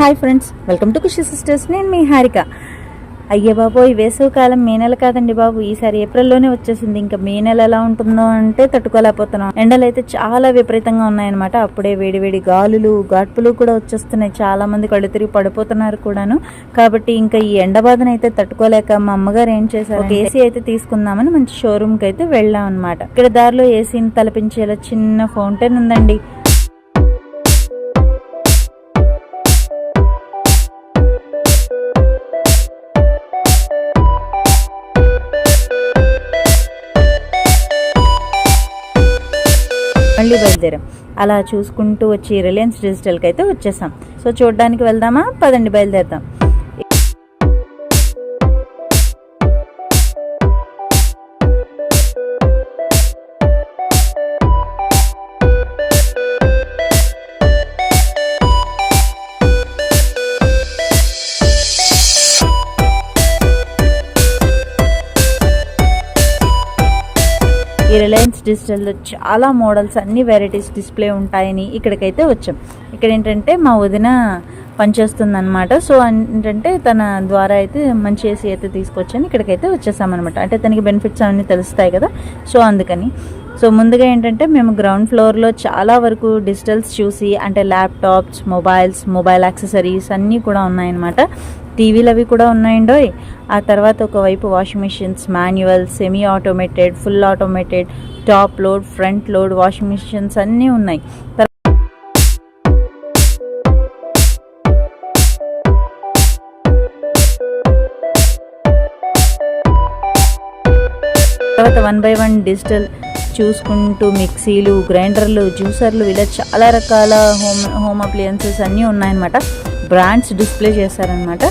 Hi friends welcome to Khushi sisters. నేను మీ హారిక. అయ్యే బాబోయ్ వేసవి కాలం మే నెల కాదండి బాబు. ఈసారి ఏప్రిల్లోనే వచ్చేసింది. ఇంకా మే నెల ఎలా ఉంటుందో అంటే తట్టుకోలేకపోతున్నాం. ఎండలు అయితే చాలా విపరీతంగా ఉన్నాయన్నమాట. అప్పుడే వేడివేడి గాలులు గాడ్పులు కూడా వచ్చేస్తున్నాయి. చాలా మంది కళ్ళు తిరిగి పడిపోతున్నారు కూడాను. కాబట్టి ఇంకా ఈ ఎండ బాధను అయితే తట్టుకోలేక మా అమ్మగారు ఏం చేశారు ఒక ఏసీ అయితే తీసుకుందామని మంచి షోరూమ్కి అయితే వెళ్ళాం అనమాట ఇక్కడ దారిలో ఏసీని తలపించేలా చిన్న ఫౌంటైన్ ఉందండి. మళ్ళీ బయలుదేరాం. అలా చూసుకుంటూ వచ్చి రిలయన్స్ డిజిటల్కి అయితే వచ్చేసాం. సో చూడడానికి వెళ్దామా? పదండి బయలుదేరుదాం. డిజిటల్లో చాలా మోడల్స్ అన్ని వెరైటీస్ డిస్ప్లే ఉంటాయని ఇక్కడికైతే వచ్చాం. ఇక్కడ ఏంటంటే మా వదిన పనిచేస్తుందనమాట సో ఏంటంటే తన ద్వారా అయితే మంచి ఏసీ అయితే తీసుకొచ్చాను. ఇక్కడికైతే వచ్చేసామన్నమాట. అంటే తనకి బెనిఫిట్స్ అవన్నీ తెలుస్తాయి కదా. సో అందుకని. సో ముందుగా ఏంటంటే మేము గ్రౌండ్ ఫ్లోర్లో చాలా వరకు డిజిటల్స్ చూసి అంటే ల్యాప్టాప్స్ మొబైల్స్ మొబైల్ యాక్సెసరీస్ అన్నీ కూడా ఉన్నాయన్నమాట. టీవీలు అవి కూడా ఉన్నాయండోయ్. ఆ తర్వాత ఒకవైపు washing machines manual semi automated full automated top load front load washing machines అన్నీ ఉన్నాయి. తర్వాత వన్ బై వన్ డిజిటల్ చూసుకుంటూ మిక్సీలు గ్రైండర్లు జ్యూసర్లు ఇలా చాలా రకాల హోమ్ హోమ్ అప్లియన్సెస్ అన్నీ ఉన్నాయన్నమాట. బ్రాండ్స్ డిస్ప్లే చేశారనమాట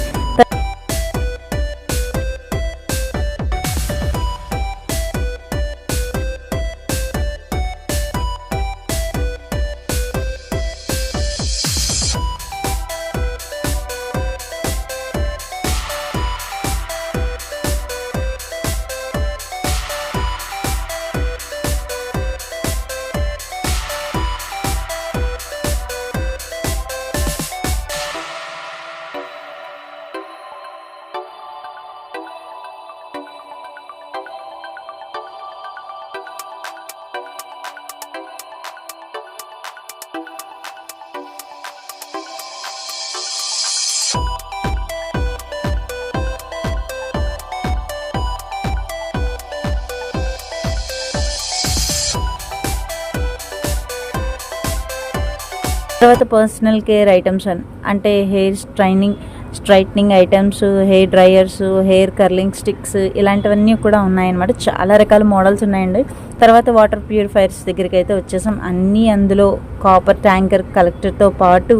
తర్వాత పర్సనల్ కేర్ ఐటమ్స్ అన్ అంటే hair straining straightening items hair dryers hair curling sticks ఇలాంటివన్నీ కూడా ఉన్నాయన్నమాట. చాలా రకాల మోడల్స్ ఉన్నాయండి. తర్వాత వాటర్ ప్యూరిఫైర్స్ దగ్గరికి అయితే వచ్చేసాం. అన్నీ అందులో కాపర్ ట్యాంకర్ కలెక్టర్తో పాటు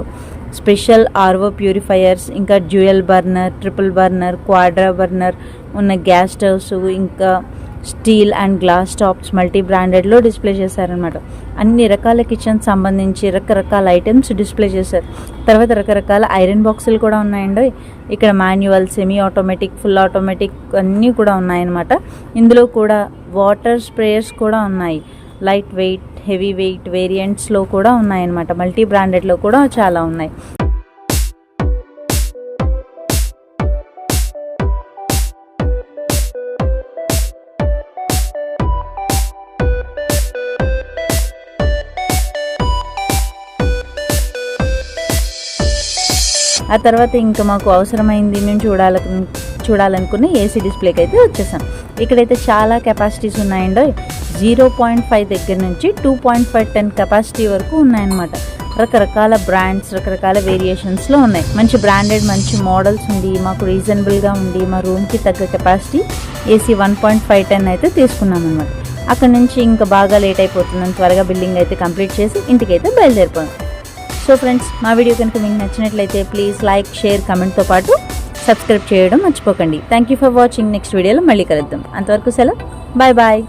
స్పెషల్ ఆర్వో ప్యూరిఫైయర్స్ ఇంకా dual burner triple burner quadra burner ఉన్న గ్యాస్ స్టవ్స్ ఇంకా steel and glass tops multi బ్రాండెడ్లో display చేశారనమాట అన్ని రకాల కిచెన్ సంబంధించి రకరకాల ఐటమ్స్ డిస్ప్లే చేశారు. తర్వాత రకరకాల ఐరన్ బాక్సులు కూడా ఉన్నాయండి. ఇక్కడ manual semi automatic full automatic అన్నీ కూడా ఉన్నాయన్నమాట. ఇందులో కూడా వాటర్ స్ప్రేయర్స్ కూడా ఉన్నాయి. లైట్ వెయిట్ హెవీ వెయిట్ వేరియంట్స్లో కూడా ఉన్నాయన్నమాట. మల్టీ బ్రాండెడ్లో కూడా చాలా ఉన్నాయి. ఆ తర్వాత ఇంకా మాకు అవసరమైంది మేము చూడాల చూడాలనుకున్న ఏసీ డిస్ప్లేకి అయితే వచ్చేసాం. ఇక్కడైతే చాలా కెపాసిటీస్ ఉన్నాయండి. జీరో పాయింట్ ఫైవ్ దగ్గర నుంచి two point five ton capacity వరకు ఉన్నాయన్నమాట. రకరకాల బ్రాండ్స్ రకరకాల వేరియేషన్స్లో ఉన్నాయి. మంచి బ్రాండెడ్ మంచి మోడల్స్ ఉండి మాకు రీజనబుల్గా ఉండి మా రూమ్కి తగ్గ capacity AC one point five ton అయితే తీసుకున్నాం అనమాట అక్కడ నుంచి ఇంకా బాగా లేట్ అయిపోతుందని త్వరగా బిల్డింగ్ అయితే కంప్లీట్ చేసి ఇంటికైతే బయలుదేరిపోయాం. సో ఫ్రెండ్స్ మా వీడియో కనుక మీకు నచ్చినట్లయితే ప్లీజ్ లైక్ షేర్ కమెంట్తో పాటు సబ్స్క్రైబ్ చేయడం మర్చిపోకండి. Thank you for watching next వీడియోలో మళ్ళీ కలుద్దాం. అంతవరకు సెలవు. Bye bye